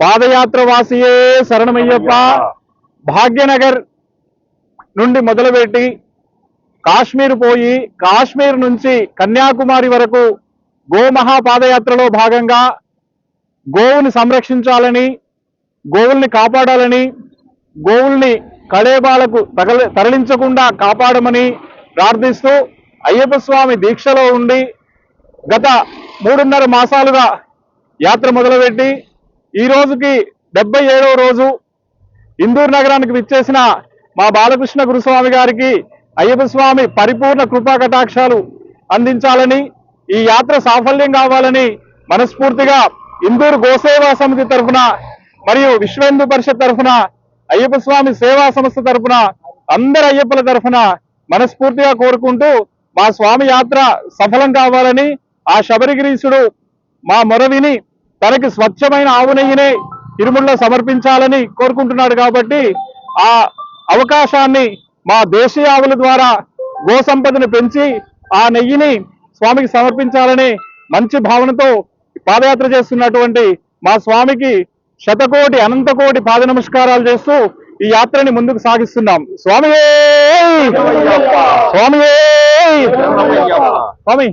పాదయాత్ర వాసియే శరణమయ్యప్ప. భాగ్యనగర్ నుండి మొదలుపెట్టి కాశ్మీర్ పోయి కాశ్మీర్ నుంచి కన్యాకుమారి వరకు గోమహా పాదయాత్రలో భాగంగా గోవుని సంరక్షించాలని గోవుల్ని కాపాడాలని గోవుల్ని కళేబాలకు తగల తరలించకుండా కాపాడమని ప్రార్థిస్తూ అయ్యప్ప స్వామి దీక్షలో ఉండి గత మూడున్నర మాసాలుగా యాత్ర మొదలుపెట్టి ఈ రోజుకి డెబ్బై ఏడవ రోజు ఇందూరు నగరానికి విచ్చేసిన మా బాలకృష్ణ గురుస్వామి గారికి అయ్యప్ప స్వామి పరిపూర్ణ కృపా కటాక్షాలు అందించాలని ఈ యాత్ర సాఫల్యం కావాలని మనస్ఫూర్తిగా ఇందూరు గోసేవా సమితి తరఫున మరియు విశ్వేందు పరిషత్ తరఫున అయ్యప్ప స్వామి సేవా సంస్థ తరఫున అందరు అయ్యప్పల తరఫున మనస్ఫూర్తిగా కోరుకుంటూ మా స్వామి యాత్ర సఫలం కావాలని ఆ శబరిగిరీశుడు మా మొరవిని తనకి స్వచ్ఛమైన ఆవు నెయ్యినే తిరుమలలో సమర్పించాలని కోరుకుంటున్నాడు కాబట్టి ఆ అవకాశాన్ని మా దేశీయ ఆవుల ద్వారా గోసంపదను పెంచి ఆ నెయ్యిని స్వామికి సమర్పించాలని మంచి భావనతో పాదయాత్ర చేస్తున్నటువంటి మా స్వామికి శతకోటి అనంతకోటి పాద నమస్కారాలు చేస్తూ ఈ యాత్రని ముందుకు సాగిస్తున్నాం స్వామి స్వామి స్వామి